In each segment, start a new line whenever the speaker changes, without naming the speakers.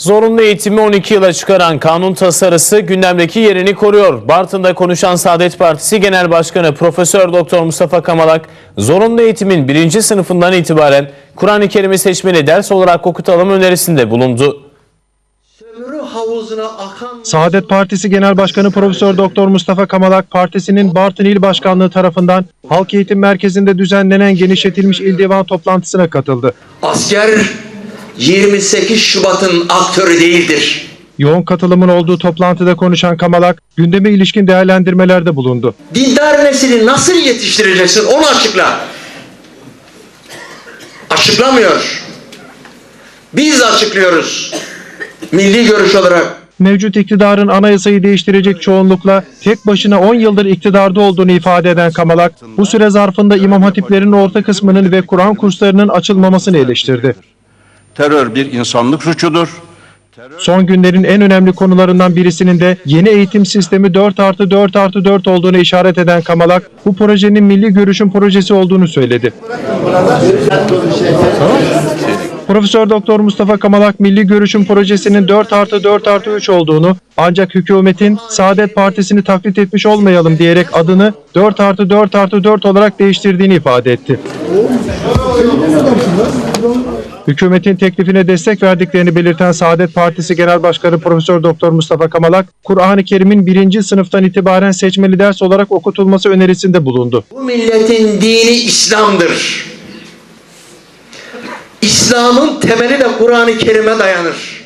Zorunlu eğitimi 12 yıla çıkaran kanun tasarısı gündemdeki yerini koruyor. Bartın'da konuşan Saadet Partisi Genel Başkanı Profesör Doktor Mustafa Kamalak, zorunlu eğitimin birinci sınıfından itibaren Kur'an-ı Kerim'i seçmeli ders olarak okutalım önerisinde bulundu.
Saadet Partisi Genel Başkanı Profesör Doktor Mustafa Kamalak partisinin Bartın İl Başkanlığı tarafından Halk Eğitim Merkezi'nde düzenlenen genişletilmiş il divan toplantısına katıldı.
asker 28 Şubat'ın aktörü değildir.
Yoğun katılımın olduğu toplantıda konuşan Kamalak, gündeme ilişkin değerlendirmelerde bulundu.
Dindar nesili nasıl yetiştireceksin onu açıkla. Açıklamıyor. Biz açıklıyoruz. Milli görüş olarak.
Mevcut iktidarın anayasayı değiştirecek çoğunlukla tek başına 10 yıldır iktidarda olduğunu ifade eden Kamalak, bu süre zarfında imam hatiplerin orta kısmının ve Kur'an kurslarının açılmamasını eleştirdi.
Terör bir insanlık suçudur.
Son günlerin en önemli konularından birisinin de yeni eğitim sistemi 4 artı 4 artı 4 olduğunu işaret eden Kamalak, bu projenin milli görüşün projesi olduğunu söyledi. Profesör Doktor Mustafa Kamalak milli görüşün projesinin 4 artı 4 artı 3 olduğunu ancak hükümetin Saadet Partisi'ni taklit etmiş olmayalım diyerek adını 4 artı 4 artı 4 olarak değiştirdiğini ifade etti. Hükümetin teklifine destek verdiklerini belirten Saadet Partisi Genel Başkanı Profesör Doktor Mustafa Kamalak, Kur'an-ı Kerim'in birinci sınıftan itibaren seçmeli ders olarak okutulması önerisinde bulundu.
Bu milletin dini İslam'dır. İslam'ın temeli de Kur'an-ı Kerim'e dayanır.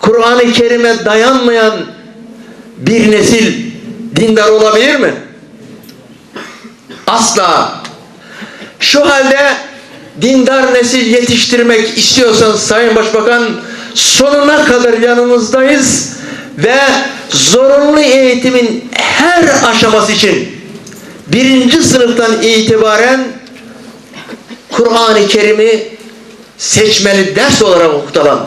Kur'an-ı Kerim'e dayanmayan bir nesil dindar olabilir mi? Asla. Şu halde dindar nesil yetiştirmek istiyorsan Sayın Başbakan sonuna kadar yanınızdayız ve zorunlu eğitimin her aşaması için birinci sınıftan itibaren Kur'an-ı Kerim'i seçmeli ders olarak okutalım.